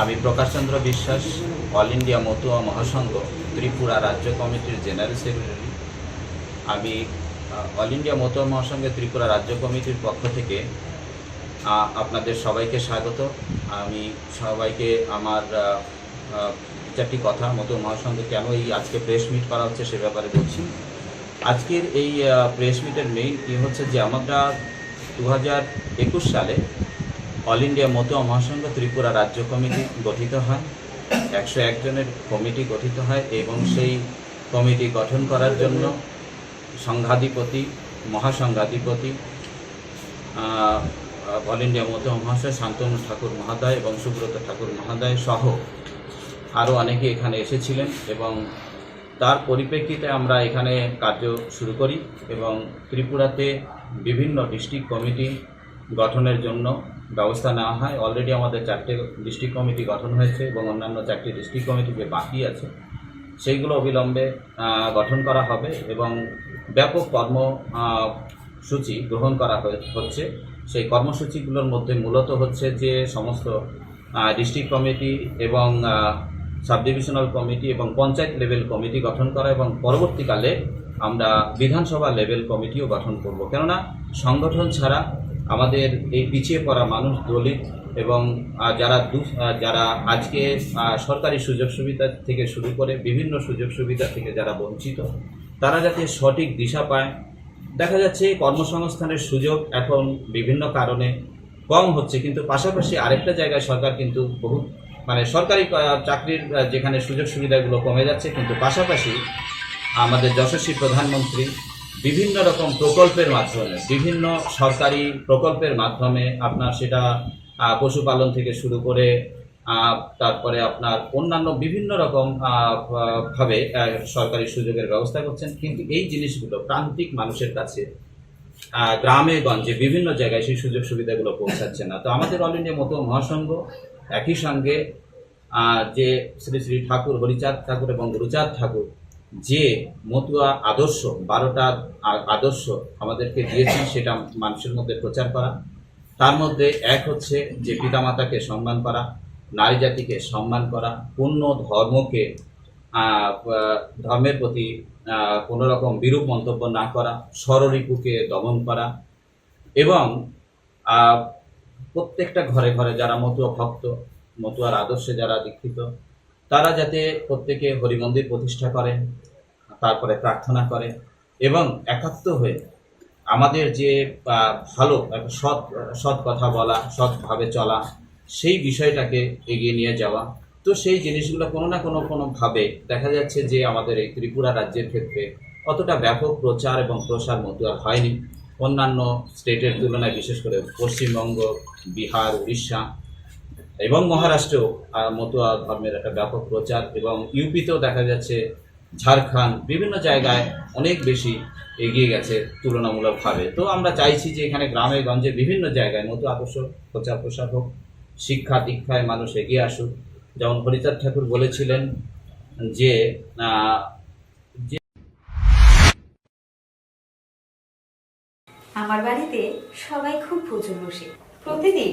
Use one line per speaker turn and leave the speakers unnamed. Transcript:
আমি Prakashchandra Biswas, all India Matua Mahasangha, Tripura রাজ্য কমিটির জেনারেল সেক্রেটারি। আমি অল ইন্ডিয়া মতুয়া মহাসংঘের ত্রিপুরা রাজ্য কমিটির পক্ষ থেকে আপনাদের সবাইকে স্বাগত। আমি সবাইকে আমার চারটি কথা মতো মহাসংঘে কেন এই আজকে প্রেস মিট করা হচ্ছে সে ব্যাপারে বলছি। আজকের এই প্রেস মিটের মেইন কি হচ্ছে যে আমরা দু হাজার একুশ সালে অল ইন্ডিয়া মতুয়া মহাসংঘ ত্রিপুরা রাজ্য কমিটি গঠিত হয়। একশো একজনের কমিটি গঠিত হয় এবং সেই কমিটি গঠন করার জন্য সংঘাধিপতি, মহাসংঘাধিপতি অল ইন্ডিয়া মতুয়া মহাশয় শান্তনু ঠাকুর মহাদয় এবং সুব্রত ঠাকুর মহাদয় সহ আরও অনেকে এখানে এসেছিলেন এবং তার পরিপ্রেক্ষিতে আমরা এখানে কার্য শুরু করি এবং ত্রিপুরাতে বিভিন্ন ডিস্ট্রিক্ট কমিটি গঠনের জন্য ব্যবস্থা নেওয়া হয়। অলরেডি আমাদের চারটে ডিস্ট্রিক্ট কমিটি গঠন হয়েছে এবং অন্যান্য চারটি ডিস্ট্রিক্ট কমিটি যে বাকি আছে সেইগুলো অবিলম্বে গঠন করা হবে এবং ব্যাপক কর্ম আহ, সূচি গ্রহণ করা হচ্ছে। সেই কর্মসূচিগুলোর মধ্যে মূলত হচ্ছে যে সমস্ত ডিস্ট্রিক্ট কমিটি এবং সাব ডিভিশনাল কমিটি এবং পঞ্চায়েত লেভেল কমিটি গঠন করা এবং পরবর্তীকালে আমরা বিধানসভা লেভেল কমিটিও গঠন করব। কেননা সংগঠন ছাড়া আমাদের এই পিছিয়ে পড়া মানুষ দলিত এবং যারা যারা আজকে সরকারি সুযোগ সুবিধা থেকে শুরু করে বিভিন্ন সুযোগ সুবিধা থেকে যারা বঞ্চিত, তারা যাতে সঠিক দিশা পায়। দেখা যাচ্ছে কর্মসংস্থানের সুযোগ এখন বিভিন্ন কারণে কম হচ্ছে, কিন্তু পাশাপাশি আরেকটা জায়গায় সরকার কিন্তু বহু মানে সরকারি চাকরির যেখানে সুযোগ সুবিধাগুলো কমে যাচ্ছে, কিন্তু পাশাপাশি আমাদের যশস্বী প্রধানমন্ত্রী বিভিন্ন রকম প্রকল্পের মাধ্যমে, বিভিন্ন সরকারি প্রকল্পের মাধ্যমে আপনার সেটা পশুপালন থেকে শুরু করে তারপরে আপনার অন্যান্য বিভিন্ন রকম ভাবে সরকারি সুযোগের ব্যবস্থা করছেন। কিন্তু এই জিনিসগুলো প্রান্তিক মানুষের কাছে গ্রামে গঞ্জে বিভিন্ন জায়গায় সেই সুযোগ সুবিধাগুলো পৌঁছাচ্ছে না। তো আমাদের অল ইন্ডিয়া মতো মহাসংঘ একই সঙ্গে যে শ্রী শ্রী ঠাকুর, হরিচাঁদ ঠাকুর এবং গুরুচাঁদ ঠাকুর যে মতুয়া আদর্শ, বারোটা আদর্শ আমাদেরকে দিয়েছেন, সেটা মানুষের মধ্যে প্রচার করা। তার মধ্যে এক হচ্ছে যে পিতামাতাকে সম্মান করা, নারী জাতিকে সম্মান করা, পূর্ণ ধর্মকে ধর্মের প্রতি কোনো রকম বিরূপ মন্তব্য না করা, স্বররিপুকে দমন করা এবং প্রত্যেকটা ঘরে ঘরে যারা মতুয়া ভক্ত, মতুয়ার আদর্শে যারা দীক্ষিত তারা যাতে প্রত্যেকে হরিমন্দির প্রতিষ্ঠা করেন, তারপরে প্রার্থনা করে এবং একাত্ম হয়ে আমাদের যে ভালো সৎ সৎ কথা বলা, সৎভাবে চলা, সেই বিষয়টাকে এগিয়ে নিয়ে যাওয়া। তো সেই জিনিসগুলো কোনো না কোনো কোনোভাবে দেখা যাচ্ছে যে আমাদের এই ত্রিপুরা রাজ্যের ক্ষেত্রে অতটা ব্যাপক প্রচার এবং প্রসার মতুয়ার হয়নি। অন্যান্য স্টেটের তুলনায় বিশেষ করে পশ্চিমবঙ্গ, বিহার, উড়িষ্যা এবং মহারাষ্ট্রেও আহ, মতুয়া ধর্মের একটা ব্যাপক প্রচার এবং ইউপিতেও দেখা যাচ্ছে ঝাড়খণ্ড বিভিন্ন জায়গায় অনেক বেশি এগিয়ে গেছে তুলনামূলকভাবে। তো আমরা চাইছি যে এখানে গ্রামে গঞ্জে বিভিন্ন জায়গায় মতো আদর্শ প্রচার প্রসার হোক শিক্ষা দীক্ষায় মানুষ এগিয়ে আসুক। যেমন হরিচাঁদ ঠাকুর বলেছিলেন যে
আমার বাড়িতে সবাই খুব প্রচুর বসে। প্রতিদিন